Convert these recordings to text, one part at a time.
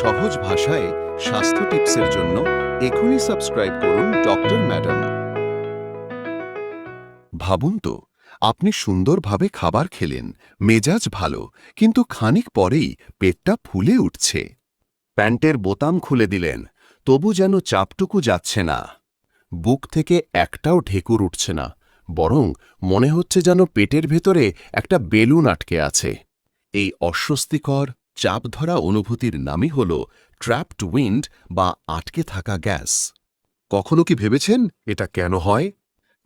সহজ ভাষায় স্বাস্থ্য টিপসের জন্য এখনই সাবস্ক্রাইব করুন ডক্টর ম্যাডাম। ভাবুন তো, আপনি সুন্দরভাবে খাবার খেলেন, মেজাজ ভালো, কিন্তু খানিক পরেই পেটটা ফুলে উঠছে। প্যান্টের বোতাম খুলে দিলেন, তবু যেন চাপটুকু যাচ্ছে না। বুক থেকে একটাও ঢেকুর উঠছে না, বরং মনে হচ্ছে যেন পেটের ভেতরে একটা বেলুন আটকে আছে। এই অস্বস্তিকর চাপ ধরা অনুভূতির নামই হল ট্র্যাপড উইন্ড বা আটকে থাকা গ্যাস। কখনো কি ভেবেছেন এটা কেন হয়?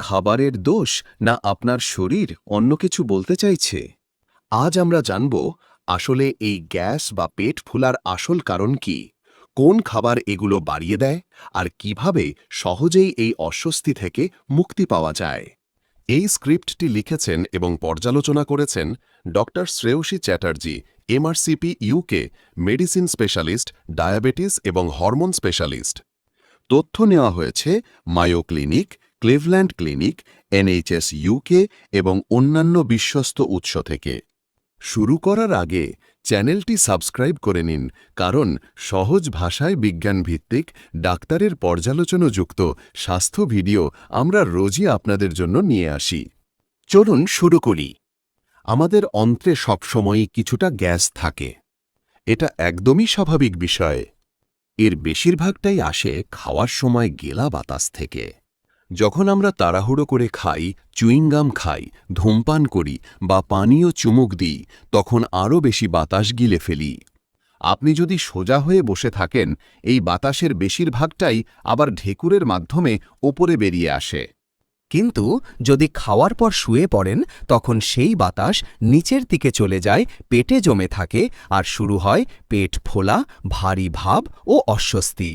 খাবারের দোষ না আপনার শরীর অন্য কিছু বলতে চাইছে? আজ আমরা জানব আসলে এই গ্যাস বা পেট ফুলার আসল কারণ কি, কোন খাবার এগুলো বাড়িয়ে দেয়, আর কীভাবে সহজেই এই অস্বস্তি থেকে মুক্তি পাওয়া যায়। এই স্ক্রিপ্টটি লিখেছেন এবং পর্যালোচনা করেছেন doctor Shreyasi Chatterjee MRCP UK medicine specialist diabetes এবং হরমোন স্পেশালিস্ট তথ্য নেওয়া হয়েছে Mayo Clinic Cleveland Clinic NHS UK এবং অন্যান্য বিশ্বস্ত উৎস থেকে। শুরু করার আগে চ্যানেলটি সাবস্ক্রাইব করে নিন, কারণ সহজ ভাষায় বিজ্ঞানভিত্তিক, ডাক্তারের পর্যালোচনাযুক্ত স্বাস্থ্য ভিডিও আমরা রোজই আপনাদের জন্য নিয়ে আসি। চলুন শুরু করি। আমাদের অন্ত্রে সবসময়ই কিছুটা গ্যাস থাকে। এটা একদমই স্বাভাবিক বিষয়। এর বেশিরভাগটাই আসে খাওয়ার সময় গেলা বাতাস থেকে। যখন আমরা তাড়াহুড়ো করে খাই, চুইংগাম খাই, ধূমপান করি বা পানীয় চুমুক দিই, তখন আরও বেশি বাতাস গিলে ফেলি। আপনি যদি সোজা হয়ে বসে থাকেন, এই বাতাসের বেশিরভাগটাই আবার ঢেকুরের মাধ্যমে ওপরে বেরিয়ে আসে। কিন্তু যদি খাওয়ার পর শুয়ে পড়েন, তখন সেই বাতাস নিচের দিকে চলে যায়, পেটে জমে থাকে, আর শুরু হয় পেট ফোলা, ভারী ভাব ও অস্বস্তি।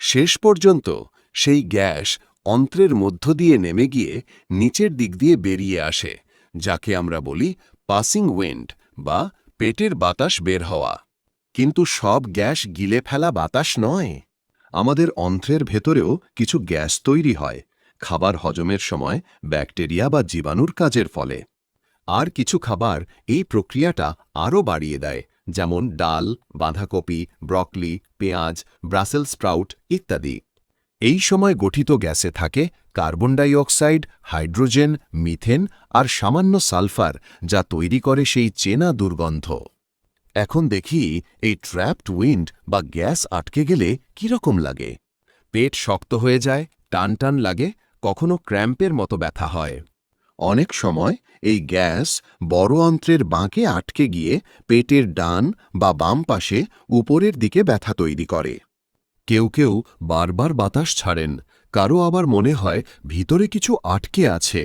শেষ পর্যন্ত সেই গ্যাস অন্ত্রের মধ্য দিয়ে নেমে গিয়ে নিচের দিক দিয়ে বেরিয়ে আসে, যাকে আমরা বলি পাসিং উইন্ড বা পেটের বাতাস বের হওয়া। কিন্তু সব গ্যাস গিলে ফেলা বাতাস নয়। আমাদের অন্ত্রের ভেতরেও কিছু গ্যাস তৈরি হয় খাবার হজমের সময় ব্যাকটেরিয়া বা জীবাণুর কাজের ফলে। আর কিছু খাবার এই প্রক্রিয়াটা আরও বাড়িয়ে দেয়, যেমন ডাল, বাঁধাকপি, ব্রকলি, পেঁয়াজ, ব্রাসেল স্প্রাউট ইত্যাদি। এই সময় গঠিত গ্যাসে থাকে carbon dioxide hydrogen, methane আর সামান্য সালফার, যা তৈরি করে সেই চেনা দুর্গন্ধ। এখন দেখি এই ট্র্যাপড উইন্ড বা গ্যাস আটকে গেলে কীরকম লাগে? পেট শক্ত হয়ে যায় টান টান লাগে কখনো ক্র্যাম্পের মতো ব্যথা হয়। অনেক সময় এই গ্যাস বড় অন্ত্রের বাঁকে আটকে গিয়ে পেটের ডান বা বাম পাশে উপরের দিকে ব্যথা তৈরি করে। কেউ কেউ বারবার বাতাস ছাড়েন কারও আবার মনে হয় ভিতরে কিছু আটকে আছে।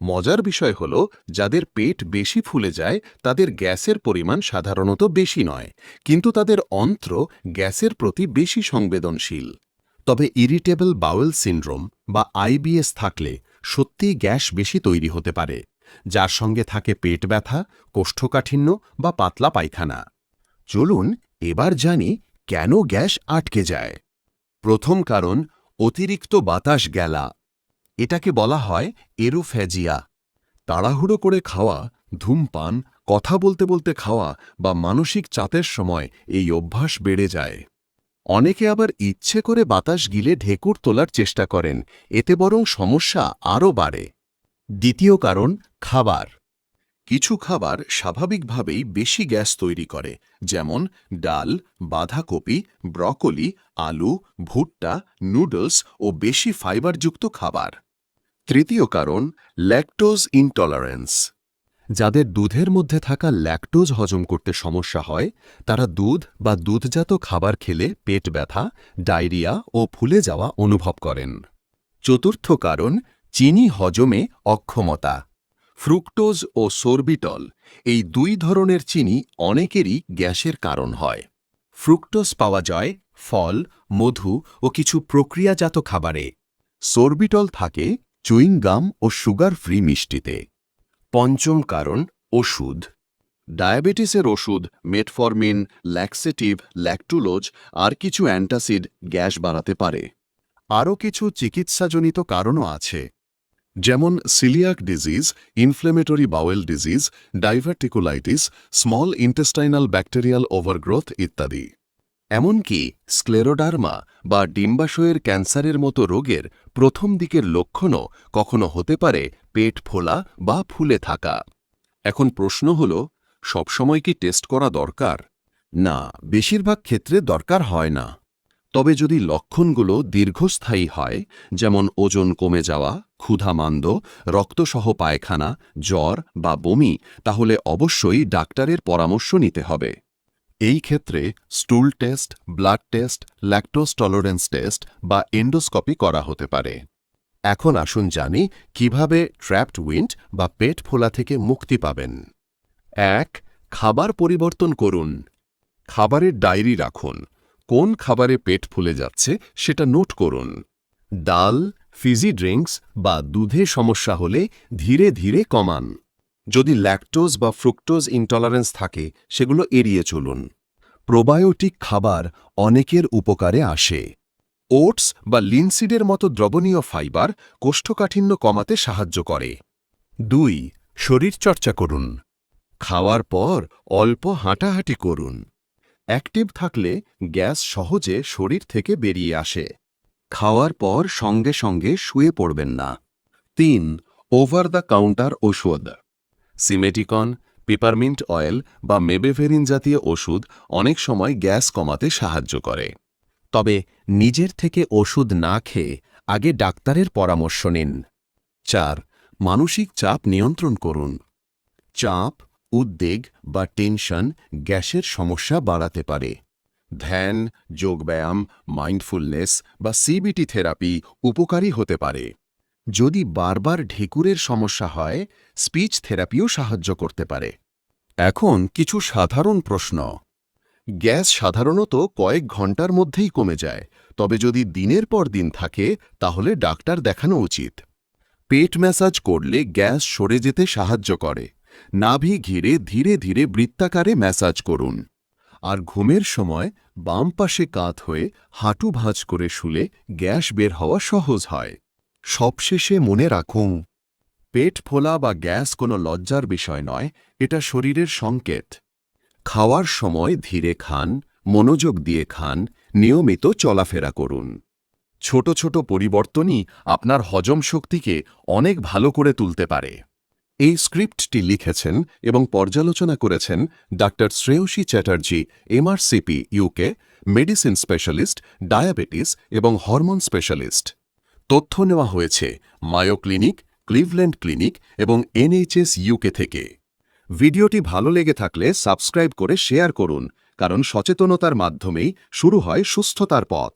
মজার বিষয় হল যাদের পেট বেশি ফুলে যায় তাদের গ্যাসের পরিমাণ সাধারণত বেশি নয় কিন্তু তাদের অন্ত্র গ্যাসের প্রতি বেশি সংবেদনশীল। তবে ইরিটেবল বাউল সিন্ড্রোম বা আইবিএস থাকলে সত্যিই গ্যাস বেশি তৈরি হতে পারে, যার সঙ্গে থাকে পেট ব্যথা, কোষ্ঠকাঠিন্য বা পাতলা পায়খানা। চলুন এবার জানি কেন গ্যাস আটকে যায়। প্রথম কারণ, অতিরিক্ত বাতাস গেলা এটাকে বলা হয় এরোফ্যাজিয়া। তাড়াহুড়ো করে খাওয়া, ধূমপান, কথা বলতে বলতে খাওয়া বা মানসিক চাপের সময় এই অভ্যাস বেড়ে যায়। অনেকে আবার ইচ্ছে করে বাতাস গিলে ঢেকুর তোলার চেষ্টা করেন, এতে বরং সমস্যা আরও বাড়ে। দ্বিতীয় কারণ, খাবার। কিছু খাবার স্বাভাবিকভাবেই বেশি গ্যাস তৈরি করে, যেমন ডাল, বাঁধাকপি, ব্রকলি, আলু, ভুট্টা, নুডলস ও বেশি ফাইবারযুক্ত খাবার। তৃতীয় কারণ, ল্যাকটোজ ইনটলারেন্স। যাদের দুধের মধ্যে থাকা ল্যাকটোজ হজম করতে সমস্যা হয়, তারা দুধ বা দুধজাত খাবার খেলে পেট ব্যথা, ডায়রিয়া ও ফুলে যাওয়া অনুভব করেন। চতুর্থ কারণ, চিনি হজমে অক্ষমতা। ফ্রুক্টোজ ও সোরবিটল, এই দুই ধরনের চিনি অনেকেরই গ্যাসের কারণ হয়। ফ্রুক্টোজ পাওয়া যায় ফল, মধু ও কিছু প্রক্রিয়াজাত খাবারে। সোরবিটল থাকে চুইং গাম ও সুগার ফ্রি মিষ্টিতে। পঞ্চম কারণ, ওষুধ। ডায়াবেটিসের ওষুধ, মেটফরমিন, ল্যাক্সেটিভ, ল্যাকটুলোজ আর কিছু অ্যান্টাসিড গ্যাস বাড়াতে পারে। আরও কিছু চিকিৎসাজনিত কারণও আছে। যেমন coeliac disease, inflammatory bowel disease, diverticulitis, small intestinal bacterial overgrowth ইত্যাদি। এমনকি স্ক্লেরোডার্মা বা ডিম্বাশয়ের ক্যান্সারের মতো রোগের প্রথম দিকের লক্ষণও কখনো হতে পারে পেট ফোলা বা ফুলে থাকা। এখন প্রশ্ন হল, সবসময় কি টেস্ট করা দরকার? না, বেশিরভাগ ক্ষেত্রে দরকার হয় না। তবে যদি লক্ষণগুলো দীর্ঘস্থায়ী হয়, যেমন ওজন কমে যাওয়া ক্ষুধামান্দ রক্তসহ পায়খানা, জ্বর বা বমি, তাহলে অবশ্যই ডাক্তারের পরামর্শ নিতে হবে। এই ক্ষেত্রে stool test blood test lactose tolerance test বা এন্ডোস্কপি করা হতে পারে। এখন আসুন জানি কীভাবে ট্র্যাপড উইন্ড বা পেট ফোলা থেকে মুক্তি পাবেন। এক, খাবার পরিবর্তন করুন। খাবারের ডায়েরি রাখুন। কোন খাবারে পেট ফুলে যাচ্ছে সেটা নোট করুন। ডাল ফিজি ড্রিঙ্কস বা দুধে সমস্যা হলে ধীরে ধীরে কমান। যদি ল্যাকটোজ বা ফ্রুক্টোজ ইনটলারেন্স থাকে, সেগুলো এড়িয়ে চলুন। প্রোবায়োটিক খাবার অনেকের উপকারে আসে। ওটস বা লিনসিডের মতো দ্রবণীয় ফাইবার কোষ্ঠকাঠিন্য কমাতে সাহায্য করে। দুই শরীরচর্চা করুন। খাওয়ার পর অল্প হাঁটাহাঁটি করুন। অ্যাক্টিভ থাকলে গ্যাস সহজে শরীর থেকে বেরিয়ে আসে। খাওয়ার পর সঙ্গে সঙ্গে শুয়ে পড়বেন না। তিন, ওভার দ্য কাউন্টার ওষুধ সিমেটিকন, পেপারমিন্ট অয়েল বা মেবেফেরিন জাতীয় ওষুধ অনেক সময় গ্যাস কমাতে সাহায্য করে। তবে নিজের থেকে ওষুধ না খেয়ে আগে ডাক্তারের পরামর্শ নিন। চার, মানসিক চাপ নিয়ন্ত্রণ করুন। চাপ, উদ্বেগ বা টেনশন গ্যাসের সমস্যা বাড়াতে পারে। ধ্যান, যোগব্যায়াম, মাইন্ডফুলনেস বা সিবিটি থেরাপি উপকারী হতে পারে। যদি বারবার ঢেকুরের সমস্যা হয়, স্পিচ থেরাপিও সাহায্য করতে পারে। এখন কিছু সাধারণ প্রশ্ন। গ্যাস সাধারণত কয়েক ঘণ্টার মধ্যেই কমে যায়, তবে যদি দিনের পর দিন থাকে, তাহলে ডাক্তার দেখানো উচিত। পেট ম্যাসাজ করলে গ্যাস সরে যেতে সাহায্য করে। নাভি ঘিরে ধীরে ধীরে বৃত্তাকারে ম্যাসাজ করুন। আর ঘুমের সময় বাম পাশে কাত হয়ে হাঁটু ভাঁজ করে শুলে গ্যাস বের হওয়া সহজ হয়। সবশেষে মনে রাখুন পেট ফোলা বা গ্যাস কোনো লজ্জার বিষয় নয়, এটা শরীরের সংকেত। খাওয়ার সময় ধীরে খান, মনোযোগ দিয়ে খান, নিয়মিত চলাফেরা করুন। ছোট ছোট পরিবর্তনই আপনার হজম শক্তিকে অনেক ভালো করে তুলতে পারে। এই স্ক্রিপ্টটি লিখেছেন এবং পর্যালোচনা করেছেন doctor Shreyasi Chatterjee, MRCP, UK, medicine specialist, diabetes এবং হরমোন স্পেশালিস্ট। তথ্য নেওয়া হয়েছে মায়ো ক্লিনিক, ক্লিভল্যান্ড ক্লিনিক এবং এনএইচএস ইউকে থেকে। ভিডিওটি ভালো লেগে থাকলে সাবস্ক্রাইব করে শেয়ার করুন, কারণ সচেতনতার মাধ্যমেই শুরু হয় সুস্থতার পথ।